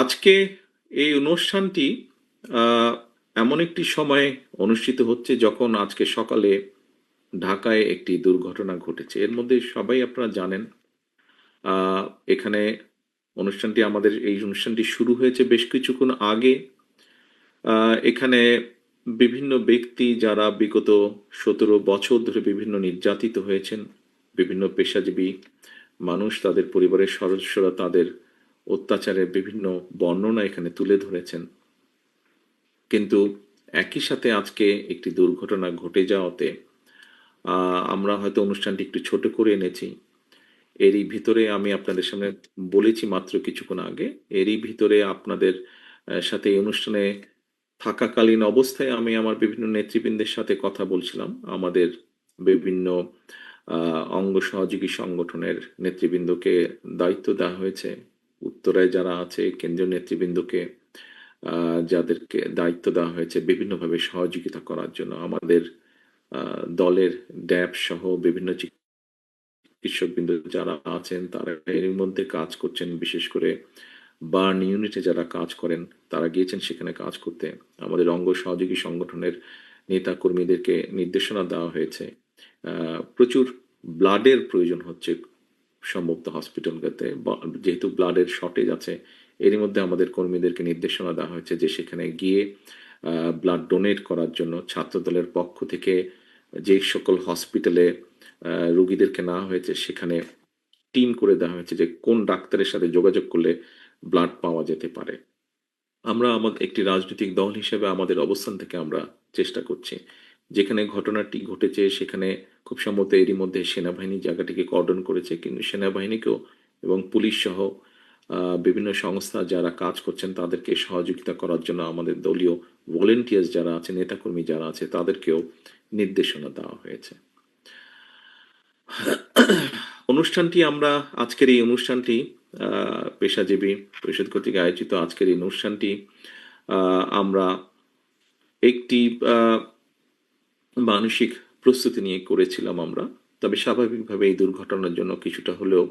আজকে এই অনুষ্ঠানটি এমন একটি সময়ে অনুষ্ঠিত হচ্ছে যখন আজকে সকালে ঢাকায় একটি দুর্ঘটনা ঘটেছে। এর মধ্যে সবাই আপনারা জানেন এখানে অনুষ্ঠানটি আমাদের, এই অনুষ্ঠানটি শুরু হয়েছে বেশ কিছুক্ষণ আগে। এখানে বিভিন্ন ব্যক্তি যারা বিগত সতেরো বছর ধরে বিভিন্ন নির্যাতিত হয়েছেন, বিভিন্ন পেশাজীবী মানুষ, তাদের পরিবারের সদস্যরা তাদের অত্যাচারের বিভিন্ন বর্ণনা এখানে তুলে ধরেছেন। কিন্তু একই সাথে আজকে একটি দুর্ঘটনা ঘটে যাওয়াতে আমরা হয়তো অনুষ্ঠানটি একটু ছোট করে এনেছি। এরই ভিতরে আমি আপনাদের সামনে বলেছি মাত্র কিছুক্ষণ আগে, এরই ভিতরে আপনাদের সাথে এই অনুষ্ঠানে থাকাকালীন অবস্থায় আমি আমার বিভিন্ন নেতৃবৃন্দের সাথে কথা বলছিলাম। আমাদের বিভিন্ন অঙ্গ সহযোগী সংগঠনের নেতৃবৃন্দকে দায়িত্ব দেওয়া হয়েছে। উত্তরায় যারা আছে, কেন্দ্রীয় নেতৃবৃন্দকে যাদেরকে দায়িত্ব দেওয়া হয়েছে বিভিন্নভাবে সহযোগিতা করার জন্য, আমাদের দলের ড্যাব সহ বিভিন্ন চিকিৎসকবৃন্দ যারা আছেন, তারা এর মধ্যে কাজ করছেন। বিশেষ করে বার্ন ইউনিটে যারা কাজ করেন, তারা গিয়েছেন সেখানে কাজ করতে। আমাদের অঙ্গ সহযোগী সংগঠনের নেতা কর্মীদেরকে নির্দেশনা দেওয়া হয়েছে। প্রচুর ব্লাডের প্রয়োজন হচ্ছে। সম্ভবত হসপিটালগুলোতে যেহেতু ব্লাডের শর্টেজ আছে, এরই মধ্যে আমাদের কর্মীদেরকে নির্দেশনা দেওয়া হয়েছে যে সেখানে গিয়ে ব্লাড ডোনেট করার জন্য ছাত্রদলের পক্ষ থেকে যে সকল হসপিটালে রুগীদেরকে নেওয়া হয়েছে, সেখানে টিম করে দেওয়া হয়েছে যে কোন ডাক্তারের সাথে যোগাযোগ করলে ব্লাড পাওয়া যেতে পারে। আমরা আমাদের একটি রাজনৈতিক দল হিসেবে আমাদের অবস্থান থেকে আমরা চেষ্টা করছি। যেখানে ঘটনাটি ঘটেছে, সেখানে খুব সম্ভবত এরই মধ্যে সেনাবাহিনী জায়গাটিকে কর্ডন করেছে। কিন্তু সেনাবাহিনীকেও এবং পুলিশ সহ বিভিন্ন সংস্থা যারা কাজ করছেন, তাদেরকে সহযোগিতা করার জন্য আমাদের দলীয় ভলেন্টিয়ার্স যারা আছে, নেতাকর্মী যারা আছে, তাদেরকেও নির্দেশনা দেওয়া হয়েছে। অনুষ্ঠানটি আমরা, আজকের এই অনুষ্ঠানটি পেশাজীবী পরিষদ কর্তৃক আয়োজিত আজকের এই অনুষ্ঠানটি আমরা একটি মানসিক প্রস্তুতি নিয়ে করেছিলাম আমরা। তবে স্বাভাবিকভাবে এই দুর্ঘটনার জন্য কিছুটা হলেও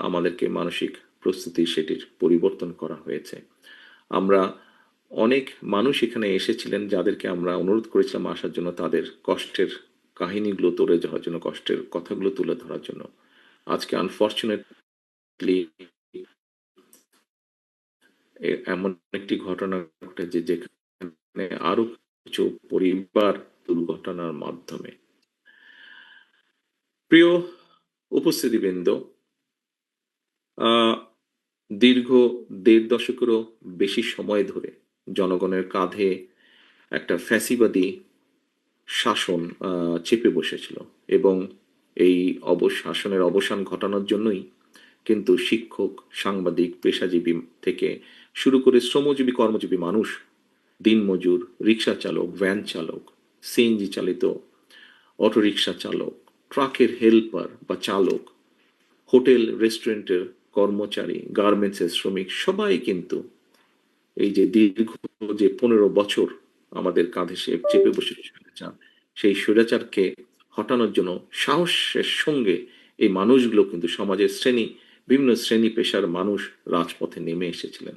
আমাদেরকে মানসিক প্রস্তুতি সেটির পরিবর্তন করা হয়েছে। আমরা অনেক মানুষ এখানে এসেছিলেন যাদেরকে আমরা অনুরোধ করেছিলাম আসার জন্য তাদের কষ্টের কাহিনীগুলো তুলে ধরার জন্য, কষ্টের কথাগুলো তুলে ধরার জন্য। আজকে আনফর্চুনেটলি এমন একটি ঘটনা ঘটেছে যেখানে আরও কিছু পরিবার দুর্ঘটনার মাধ্যমে। প্রিয় উপস্থিতিবৃন্দ দীর্ঘ দেড় দশকেরও বেশি সময় ধরে জনগণের কাঁধে একটা ফ্যাসিবাদী শাসন চেপে বসেছিল এবং এই অবশাসনের অবসান ঘটানোর জন্যই কিন্তু শিক্ষক, সাংবাদিক, পেশাজীবী থেকে শুরু করে শ্রমজীবী, কর্মজীবী মানুষ, দিনমজুর, রিক্সা চালক, ভ্যান চালক সিএনজি চালিত অটোরিকশা চালক, ট্রাকের হেল্পার বা চালক, হোটেল, রেস্টুরেন্টের কর্মচারী, গার্মেন্টসের শ্রমিক, সবাই কিন্তু এই যে দীর্ঘ যে পনেরো বছর আমাদের কাঁধে সে চেপে বসে স্বৈরাচার, সেই স্বৈরাচারকে হটানোর জন্য সাহসের সঙ্গে এই মানুষগুলো কিন্তু সমাজের শ্রেণি, বিভিন্ন শ্রেণি পেশার মানুষ রাজপথে নেমে এসেছিলেন।